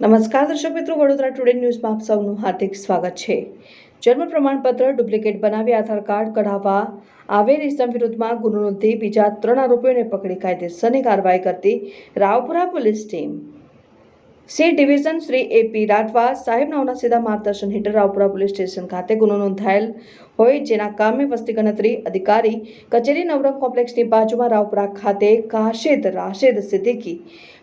નમસ્કાર દર્શક મિત્રો, વડોદરા ટુડે ન્યૂઝમાં આપ સૌનું હાર્દિક સ્વાગત છે. જન્મ પ્રમાણપત્ર, ડુપ્લિકેટ બનાવી આધાર કાર્ડ કઢાવવા આવેલ ઇસમ વિરુદ્ધમાં ગુનો નોંધી બીજા ત્રણ આરોપીઓને પકડી કાયદેસરની કાર્યવાહી કરતી Raopura police team. C division Shri AP Rathwa સાહેબ નાઓના સીધા માર્ગદર્શન હેઠળ રાવપુરા પોલીસ સ્ટેશન ખાતે ગુનો નોંધાયેલ હોય જેના કામે વસ્તી ગણતરી અધિકારી કચેરી નવરંગ કોમ્પ્લેક્ષની બાજુમાં રાવપુરા ખાતે કાશેદ રાશેદ સિદ્દીકી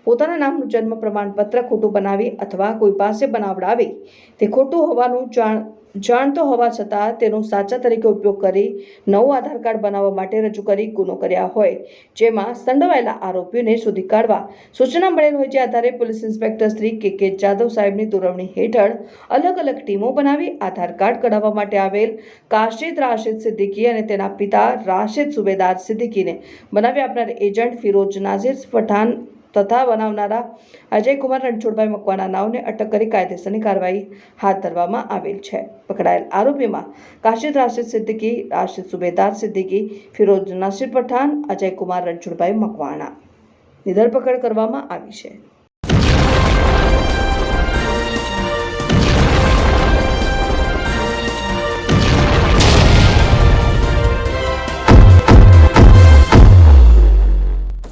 પોતાના નામનું જન્મ પ્રમાણપત્ર ખોટું બનાવી અથવા કોઈ પાસે બનાવડાવી તે ખોટું હોવાનું જાણ જાણતો હોવા છતાં તેનો સાચા તરીકે ઉપયોગ કરી નવું આધાર કાર્ડ બનાવવા માટે રજૂ કરી ગુનો કર્યા હોય. જેમાં સંડોવાયેલા આરોપીઓને શોધી કાઢવા સૂચના મળેલ હોય જે આધારે પોલીસ ઇન્સ્પેક્ટર શ્રી કે કે જાદવ સાહેબની દોરવણી હેઠળ અલગ અલગ ટીમો બનાવી આધાર કાર્ડ કઢાવવા માટે આવેલ કાશિદ રાશિદ સિદ્દીકી અને તેના પિતા રાશિદ સુબેદાર સિદ્દીકીને બનાવી આપનાર એજન્ટ ફિરોજ નાઝીર પઠાણ તથા બનાવનારા અજયકુમાર રણછોડભાઈ મકવાના નાવને અટક કરી કાયદેસરની કાર્યવાહી હાથ ધરવામાં આવેલ છે. પકડાયેલ આરોપીમાં કાશિદ રાશિદ સિદ્દીકી, રાશિદ સુબેદાર સિદ્દીકી, ફિરોજ નાસિર પઠાણ, અજયકુમાર રણછોડભાઈ મકવાણા. ધરપકડ કરવામાં આવી છે.